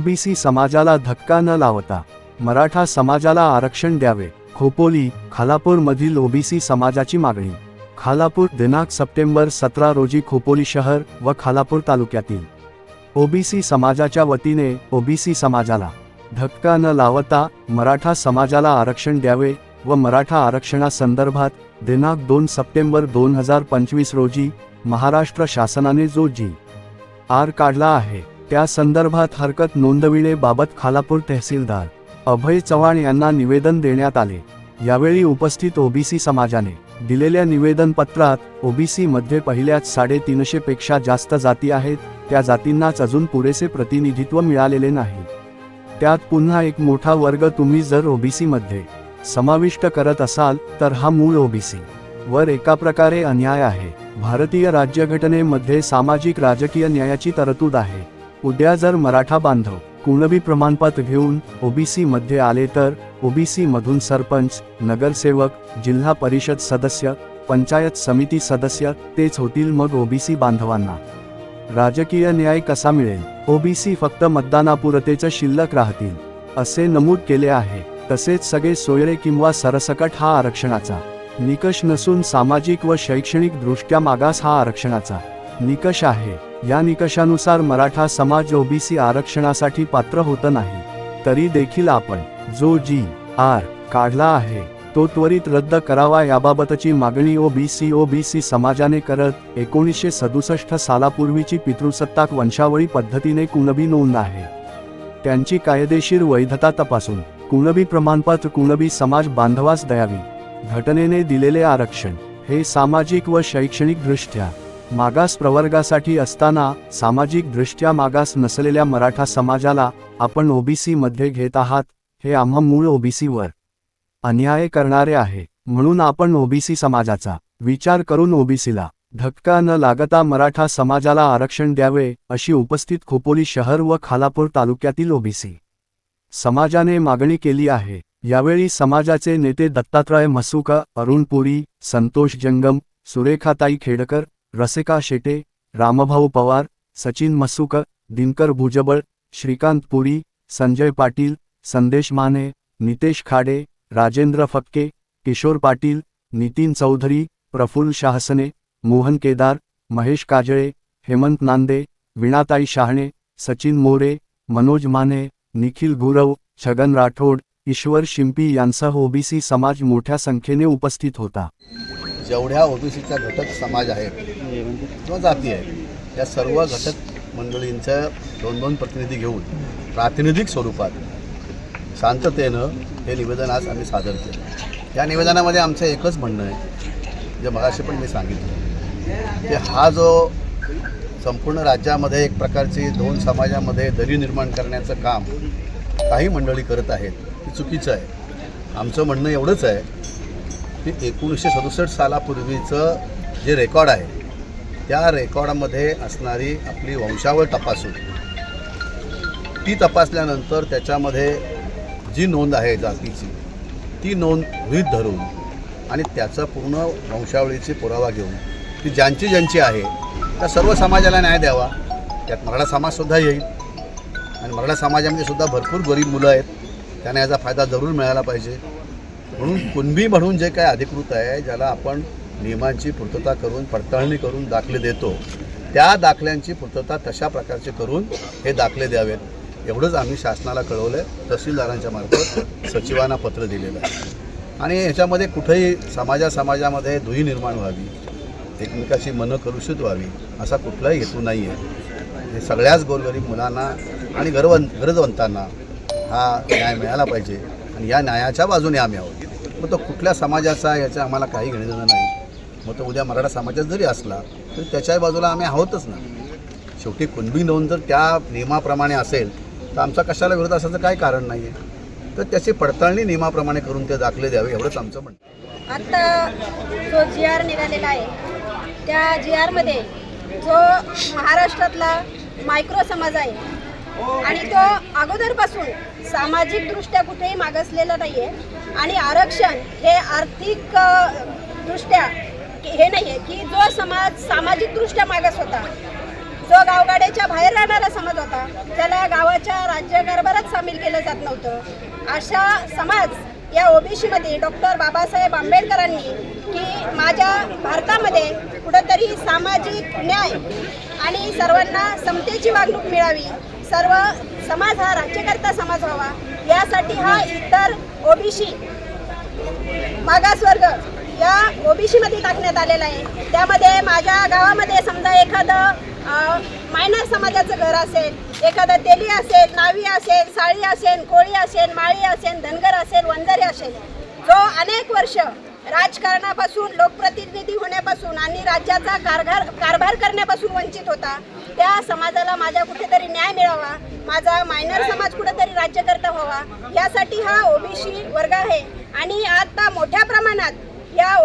OBC समाजाला धक्का न लावता मराठा समाजाला आरक्षण द्यावे खोपोली खालापूरमधील ओबीसी समाजाची मागणी. खालापूर दिनांक सप्टेंबर सतरा रोजी खोपोली शहर व खालापूर तालुक्यातील ओबीसी समाजाच्या वतीने ओबीसी समाजाला धक्का न लावता मराठा समाजाला आरक्षण द्यावे व मराठा आरक्षणासंदर्भात दिनांक दोन सप्टेंबर दोन हजार पंचवीस रोजी महाराष्ट्र शासनाने जो जी आर काढला आहे त्या संदर्भात हरकत नोंदविणेबाबत खालापूर तहसीलदार अभय चव्हाण यांना निवेदन देण्यात आले. यावेळी उपस्थित ओबीसी समाजाने दिलेल्या निवेदन पत्रात ओबीसी मध्ये पहिल्याच साडेतीनशे पेक्षा जास्त जाती आहेत त्या जातींनाच अजून पुरेसे प्रतिनिधित्व मिळालेले नाही. त्यात पुन्हा एक मोठा वर्ग तुम्ही जर ओबीसी मध्ये समाविष्ट करत असाल तर हा मूळ ओबीसी वर एका प्रकारे अन्याय आहे. भारतीय राज्यघटनेमध्ये सामाजिक राजकीय न्यायाची तरतूद आहे. उद्या जर मराठा बांधव कुणबी प्रमाणपत्र घेऊन ओबीसी मध्ये आले तर ओबीसी मधून सरपंच नगरसेवक जिल्हा परिषद सदस्य पंचायत समिती सदस्य तेच होतील मग ओबीसी बांधवांना. राजकीय न्याय कसा मिळेल? ओबीसी फक्त मतदानापुरतेच शिल्लक राहतील. असे नमूद केले आहे. तसेच सगळे सोयरे किंवा सरसकट हा आरक्षणाचा. निकष नसून सामाजिक व शैक्षणिक दृष्ट्या मागास हा आरक्षणाचा. निकष आहे. या निकषानुसार मराठा समाज ओबीसी आरक्षणासाठी पात्र होत नाही. तरी देखील आपण जो जी आर काढला आहे तो त्वरित रद्द करावा याबाबतची मागणी ओबीसी ओबीसी समाजाने करत एकोणीसशे सदुसष्ट सालापूर्वीची पितृसत्ताक वंशावळी पद्धतीने कुणबी नोंद आहे. त्यांची कायदेशीर वैधता तपासून कुणबी प्रमाणपत्र कुणबी समाज बांधवास द्यावी. घटनेने दिलेले आरक्षण हे सामाजिक व शैक्षणिकदृष्ट्या मागास प्रवर्गासाठी असताना सामाजिकदृष्ट्या मागास नसलेल्या मराठा समाजाला आपण ओबीसी मध्ये घेत आहात हे आम्हा मूळ ओबीसी वर अन्याय करणारे आहे. म्हणून आपण ओबीसी समाजाचा विचार करून ओबीसीला धक्का न लागता मराठा समाजाला आरक्षण द्यावे अशी उपस्थित खोपोली शहर व खालापूर तालुक्यातील ओबीसी समाजाने मागणी केली आहे. यावेळी समाजाचे नेते दत्तात्रय मसुका अरुण पुरी संतोष जंगम सुरेखाताई खेडकर रसिका शेटे रामभाऊ पवार सचिन मसुक दिनकर भुजबळ श्रीकांत पुरी संजय पाटील संदेश माने नितेश खाडे राजेंद्र फक्के किशोर पाटील नितीन चौधरी प्रफुल्ल शाहसने मोहन केदार महेश काजळे हेमंत नांदे विणाताई शहाणे सचिन मोरे मनोज माने निखिल गुरव छगन राठोड ईश्वर शिंपी यांसह ओबीसी समाज मोठ्या संख्येने उपस्थित होता. जेवढ्या ओबीसीचा घटक समाज आहे किंवा जाती आहे. या सर्व घटक मंडळींच्या दोन दोन प्रतिनिधी घेऊन प्रातिनिधिक स्वरूपात शांततेनं हे निवेदन आज आम्ही सादर केलं. या निवेदनामध्ये आमचं एकच म्हणणं आहे जे मगाशी पण मी सांगितलं की हा जो संपूर्ण राज्यामध्ये एक प्रकारची दोन समाजामध्ये दरी निर्माण करण्याचं काम काही मंडळी करत आहेत ते चुकीचं आहे. आमचं म्हणणं एवढंच आहे की एकोणीसशे सदुसष्ट सालापूर्वीचं जे रेकॉर्ड आहे त्या रेकॉर्डामध्ये असणारी आपली वंशावळ तपासून ती तपासल्यानंतर त्याच्यामध्ये जी नोंद आहे जातीची ती नोंद गृहित धरून आणि त्याचा पूर्ण वंशावळीची पुरावा घेऊन ती ज्यांची ज्यांची आहे त्या सर्व समाजाला न्याय द्यावा. त्यात मराठा समाजसुद्धा येईल आणि मराठा समाजामध्ये सुद्धा भरपूर गरीब मुलं आहेत. त्यांना याचा फायदा जरूर मिळाला पाहिजे. म्हणून कुणबी म्हणून जे काय अधिकृत आहे ज्याला आपण नियमांची पूर्तता करून पडताळणी करून दाखले देतो. त्या दाखल्यांची पूर्तता तशा प्रकारचे करून हे दाखले द्यावेत. एवढंच आम्ही शासनाला कळवलं आहे तहसीलदारांच्या मार्फत सचिवांना पत्र दिलेलं आहे. आणि ह्याच्यामध्ये कुठेही समाजा समाजामध्ये दुही निर्माण व्हावी. एकमेकाची मनं कलुषित व्हावी असा कुठलाही हेतू नाही आहे हे सगळ्याच गोरगरीब मुलांना आणि गरवं गरजवंतांना हा न्याय मिळाला पाहिजे. आणि या न्यायाच्या बाजूने आम्ही आहोत. मग तो कुठल्या समाजाचा याचं आम्हाला काही घेणं देणं नाही. मग तो उद्या मराठा समाजात जरी असला तरी त्याच्या बाजूला आम्ही आहोतच ना. शेवटी कुणबी नोंद जर त्या नियमाप्रमाणे असेल तर आमचा कशाला विरोध असायचं काही कारण नाही आहे तर त्याची पडताळणी नियमाप्रमाणे करून ते दाखले द्यावे एवढंच आमचं म्हणणं. आत्ता जो जी आर निघालेला आहे त्या जी आरमध्ये जो महाराष्ट्रातला मायक्रो समाज आहे आणि तो अगोदरपासून सामाजिकदृष्ट्या कुठेही मागासलेला नाही आहे आणि आरक्षण हे आर्थिक दृष्ट्या हे नाही आहे की जो समाज सामाजिकदृष्ट्या मागास होता जो गावगाड्याच्या बाहेर राहणारा समाज होता त्याला गावाच्या राज्यकारभारात सामील केलं जात नव्हतं. अशा समाज या ओबीसीमध्ये डॉक्टर बाबासाहेब आंबेडकरांनी की माझ्या भारतामध्ये कुठंतरी सामाजिक न्याय आणि सर्वांना समतेची वागणूक मिळावी सर्व समाज हा राज्यकर्ता समाज व्हावा यासाठी हा इतर ओबीसी मागासवर्ग या ओबीसीमध्ये टाकण्यात आलेला आहे. त्यामध्ये माझ्या गावामध्ये समजा एखादं मायनर समाजाचं घर असेल एखादं तेली असेल नावी असेल साळी असेल कोळी असेल माळी असेल धनगर असेल वंजारी असेल जो अनेक वर्ष राजकारणापासून लोकप्रतिनिधी होण्यापासून आणि राज्याचा कारभार कारभार करण्यापासून वंचित होता त्या समाजाला माझ्या कुठेतरी न्याय मिळावा माझा मायनर समाज कुठेतरी राज्यकर्ता व्हावा यासाठी हा ओबीसी वर्ग आहे. आणि आता मोठ्या प्रमाणात या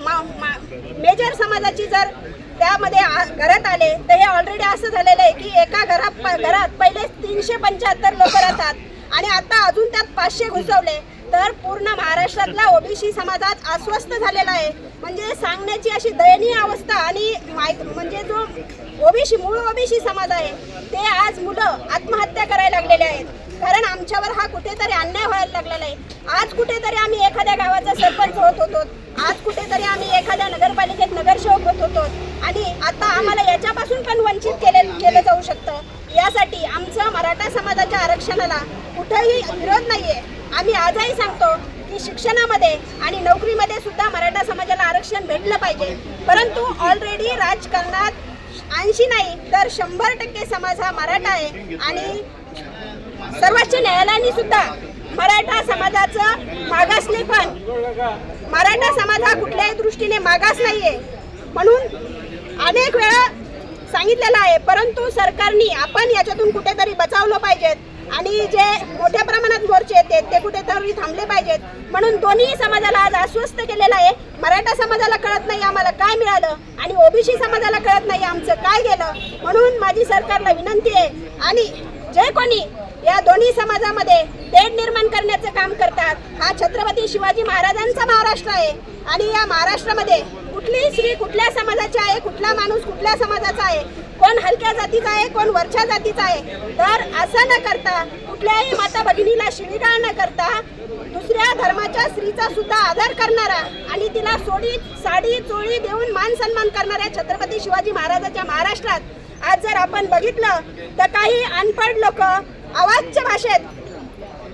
मा मा मेजर समाजाची जर त्यामध्ये आ- घरात आले तर हे ऑलरेडी असं झालेलं आहे की एका घरात प- घरात पहिले तीनशे पंच्याहत्तर लोक राहतात आणि आता अजून त्यात पाचशे घुसवले तर पूर्ण महाराष्ट्रातला ओबीसी समाजात अस्वस्थ झालेला आहे. म्हणजे सांगण्याची अशी दयनीय अवस्था आणि माय म्हणजे जो ओबीसी मूळ ओबीसी समाज आहे ते आज मुलं आत्महत्या करायला लागलेले आहेत. कारण आमच्यावर हा कुठेतरी अन्याय व्हायला लागलेला आहे आज कुठेतरी आम्ही एखाद्या गावाचा सरपंच होत होतो. आज कुठेतरी आम्ही एखाद्या नगरपालिकेत नगरसेवक होत होतो. आणि आता आम्हाला याच्यापासून पण वंचित केले केलं जाऊ शकतं. यासाठी आमचं मराठा समाजाच्या आरक्षणाला कुठेही विरोध नाहीये. आम्ही आजही सांगतो की शिक्षणामध्ये आणि नोकरीमध्ये सुद्धा मराठा समाजाला आरक्षण भेटलं पाहिजे. परंतु ऑलरेडी राजकारणात ऐंशी नाही तर शंभर टक्के समाज हा मराठा आहे. आणि सर्वोच्च न्यायालयाने सुद्धा समाजाचं मागासले पण मराठा समाज हा कुठल्याही दृष्टीने मागास नाहीये. म्हणून अनेक वेळा सांगितलेलं आहे परंतु सरकारने आपण याच्यातून कुठेतरी बचावलं पाहिजेत आणि जे मोठ्या प्रमाणात मोर्चे येते ते कुठेतरी थांबले पाहिजेत. म्हणून दोन्ही समाजाला आज अस्वस्थ केलेलं आहे मराठा समाजाला कळत नाही आम्हाला काय मिळालं आणि ओबीसी समाजाला कळत नाही आमचं काय गेलं. म्हणून माझी सरकारला विनंती आहे आणि जे कोणी या दोन्ही समाजामध्ये तेढ निर्माण करण्याचं काम करतात. हा छत्रपती शिवाजी महाराजांचा महाराष्ट्र आहे. आणि या महाराष्ट्रामध्ये कुठलीही स्त्री कुठल्या समाजाची आहे कुठला माणूस कुठल्या समाजाचा आहे कोण हलक्या जातीचा आहे कोण वरच्या जातीचा आहे तर असं न करता कुठल्याही माता भगिनीला शिविगाळ न करता दुसऱ्या धर्माच्या स्त्रीचा सुद्धा आदर करणारा आणि तिला सोडी साडी चोळी देऊन मान सन्मान करणाऱ्या छत्रपती शिवाजी महाराजाच्या महाराष्ट्रात आज जर आपण बघितलं तर काही अनपढ लोक आवाजच्या भाषेत.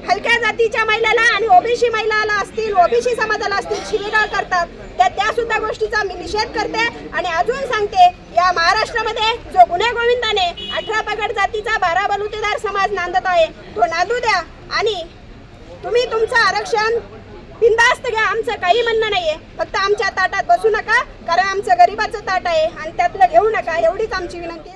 हलक्या जातीच्या महिलाला आणि ओबीसी महिलाला असतील ओबीसी समाजाला असतील शिवीगाळ करतात. त्या त्या सुद्धा गोष्टीचा मी निषेध करते आणि अजून सांगते या महाराष्ट्रामध्ये जो गुन्हे गोविंदाने अठरा पगड जातीचा बारा बलुतेदार समाज नांदत आहे तो नांदू द्या. आणि तुम्ही तुमचं आरक्षण बिंदास्त घ्या आमचं काही म्हणणं नाहीये. फक्त आमच्या ताटात बसू नका कारण आमचं गरिबाचं ताट आहे आणि त्यातलं घेऊ नका एवढीच आमची विनंती